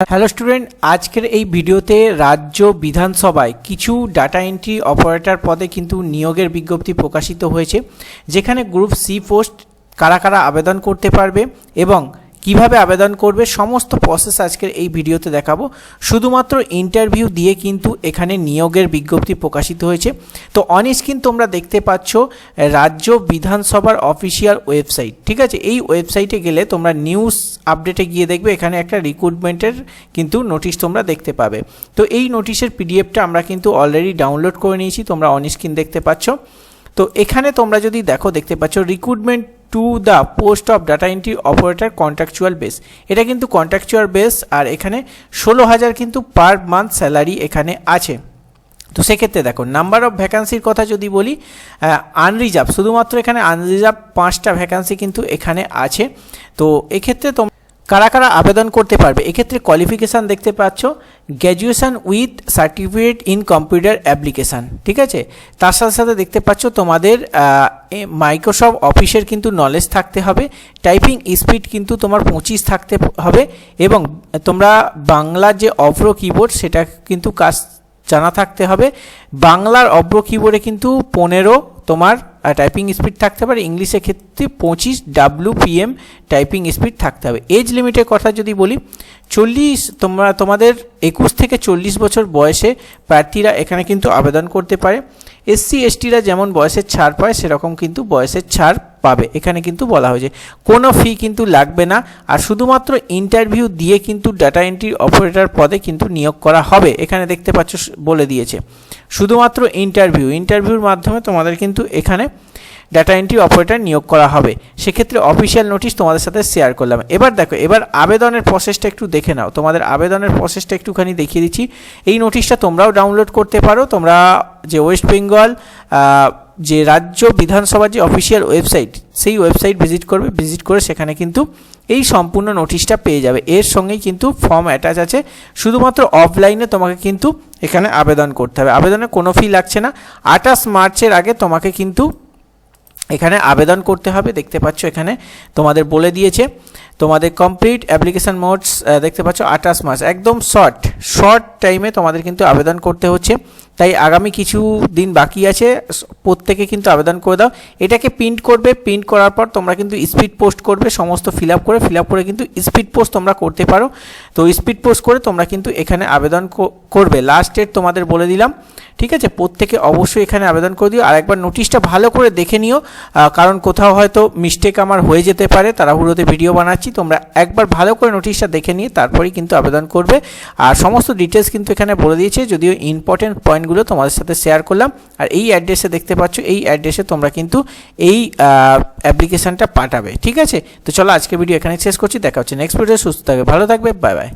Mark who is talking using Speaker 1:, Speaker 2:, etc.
Speaker 1: Hello student, আজকের এই ভিডিওতে রাজ্য বিধানসভায় কিছু ডাটা এন্ট্রি অপারেটর পদে কিন্তু নিয়োগের বিজ্ঞপ্তি প্রকাশিত হয়েছে, যেখানে গ্রুপ সি পোস্ট কারা কারা আবেদন করতে পারবে এবং কীভাবে আবেদন করবে, সমস্ত প্রসেস আজকের এই ভিডিওতে দেখাবো। শুধুমাত্র ইন্টারভিউ দিয়ে কিন্তু এখানে নিয়োগের বিজ্ঞপ্তি প্রকাশিত হয়েছে। তো অন স্ক্রিন তোমরা দেখতে পাচ্ছ রাজ্য বিধানসভার অফিসিয়াল ওয়েবসাইট ঠিক আছে? এই ওয়েবসাইটে গেলে তোমরা নিউজ আপডেটে গিয়ে দেখবে, এখানে একটা রিক্রুটমেন্টের কিন্তু নোটিশ তোমরা দেখতে পাবে। তো এই নোটিশের পিডিএফটা আমরা কিন্তু অলরেডি ডাউনলোড করে নিয়েছি, তোমরা অন স্ক্রিন দেখতে পাচ্ছ। তো এখানে তোমরা যদি দেখো, দেখতে পাচ্ছ recruitment to the post of data entry operator contractual base এটা কিন্তু কন্ট্রাকচুয়াল বেস আর এখানে ষোলো হাজার কিন্তু পার মান্থ স্যালারি এখানে আছে। তো সেক্ষেত্রে দেখো নাম্বার অফ ভ্যাকান্সির কথা যদি বলি আনরিজার্ভ শুধুমাত্র এখানে আনরিজার্ভ পাঁচটা ভ্যাকান্সি কিন্তু এখানে আছে। তো এক্ষেত্রে তোমরা কারা কারা আবেদন করতে পারবে? এক্ষেত্রে কোয়ালিফিকেশান দেখতে পাচ্ছ graduation with certificate in computer application ঠিক আছে? তার সাথে সাথে দেখতে পাচ্ছ তোমাদের মাইক্রোসফট অফিসের কিন্তু নলেজ থাকতে হবে টাইপিং স্পিড কিন্তু তোমার পঁচিশ থাকতে হবে এবং তোমরা বাংলার যে অভ্র কিবোর্ড সেটা কিন্তু কাজ জানা থাকতে হবে। বাংলার অভ্র কিবোর্ডে কিন্তু পনেরো তোমার টাইপিং স্পিড থাকতে পারে, ইংলিশের ক্ষেত্রে পঁচিশ ডাব্লু পিএম টাইপিং স্পিড থাকতে হবে। এজ লিমিটের কথা যদি বলি, চল্লিশ, তোমরা, তোমাদের একুশ থেকে চল্লিশ বছর বয়সে প্রার্থীরা এখানে কিন্তু আবেদন করতে পারে। এসসি এসটিরা যেমন বয়সের ছাড় পায়, সেরকম কিন্তু বয়সের ছাড় পাবে। এখানে কিন্তু বলা হয়েছে, কোনো ফি কিন্তু লাগবে না, আর শুধুমাত্র ইন্টারভিউ দিয়ে কিন্তু ডাটা এন্ট্রি অপারেটর পদে কিন্তু নিয়োগ করা হবে। এখানে দেখতে পাচ্ছ বলে দিয়েছে। শুধুমাত্র ইন্টারভিউ ইন্টারভিউর মাধ্যমে তোমাদের কিন্তু এখানে ডাটা এন্ট্রি অপারেটর নিয়োগ করা হবে। সেক্ষেত্রে অফিসিয়াল নোটিশ তোমাদের সাথে শেয়ার করলাম। এবার দেখো, এবার আবেদনের প্রসেসটা একটু দেখে নাও। তোমাদের আবেদনের প্রসেসটা একটুখানি দেখিয়ে দিচ্ছি। এই নোটিশটা তোমরাও ডাউনলোড করতে পারো। তোমরা যে ওয়েস্ট বেঙ্গল যে রাজ্য বিধানসভার যে অফিসিয়াল ওয়েবসাইট সেই ওয়েবসাইট ভিজিট করবে ভিজিট করে সেখানে কিন্তু এই সম্পূর্ণ নোটিশটা পেয়ে যাবে। এর সঙ্গেই কিন্তু ফর্ম অ্যাটাচ আছে। শুধুমাত্র অফলাইনে তোমাকে কিন্তু এখানে আবেদন করতে হবে। আবেদনে কোনো ফি লাগছে না। আঠাশ মার্চের আগে তোমাকে কিন্তু এখানে আবেদন করতে হবে। দেখতে পাচ্ছ এখানে তোমাদের বলে দিয়েছে, তোমাদের কমপ্লিট অ্যাপ্লিকেশান মোডস দেখতে পাচ্ছ আঠাশ মাস। একদম শর্ট শর্ট টাইমে তোমাদের কিন্তু আবেদন করতে হচ্ছে। তাই আগামী কিছু দিন বাকি আছে প্রত্যেকে কিন্তু আবেদন করে দাও। এটাকে প্রিন্ট করবে প্রিন্ট করার পর তোমরা কিন্তু স্পিড পোস্ট করবে, সমস্ত ফিল আপ করে ফিল আপ করে কিন্তু স্পিড পোস্ট তোমরা করতে পারো। তো স্পিড পোস্ট করে তোমরা কিন্তু এখানে আবেদন করবে। লাস্ট ডেট তোমাদের বলে দিলাম, ঠিক আছে? প্রত্যেকে অবশ্যই এখানে আবেদন করে দিও। আর একবার নোটিশটা ভালো করে দেখে নিও কারণ কোথাও হয়তো মিস্টেক আমার হয়ে যেতে পারে, তাড়াহুড়োতে ভিডিও বানাচ্ছি। তোমরা একবার ভালো করে নোটিশটা দেখে নিয়ে তারপরেই কিন্তু আবেদন করবে। আর সমস্ত ডিটেলস কিন্তু এখানে বলে দিয়েছে, যদিও ইম্পর্টেন্ট পয়েন্টগুলো তোমাদের সাথে শেয়ার করলাম। আর এই অ্যাড্রেসে দেখতে পাচ্ছ, এই অ্যাড্রেসে তোমরা কিন্তু এই অ্যাপ্লিকেশানটা পাঠাবে, ঠিক আছে? তো চলো আজকে ভিডিও এখানে শেষ করছি, দেখা হচ্ছে নেক্সট ভিডিও সুস্থ থাকবে, ভালো থাকবে বাই বাই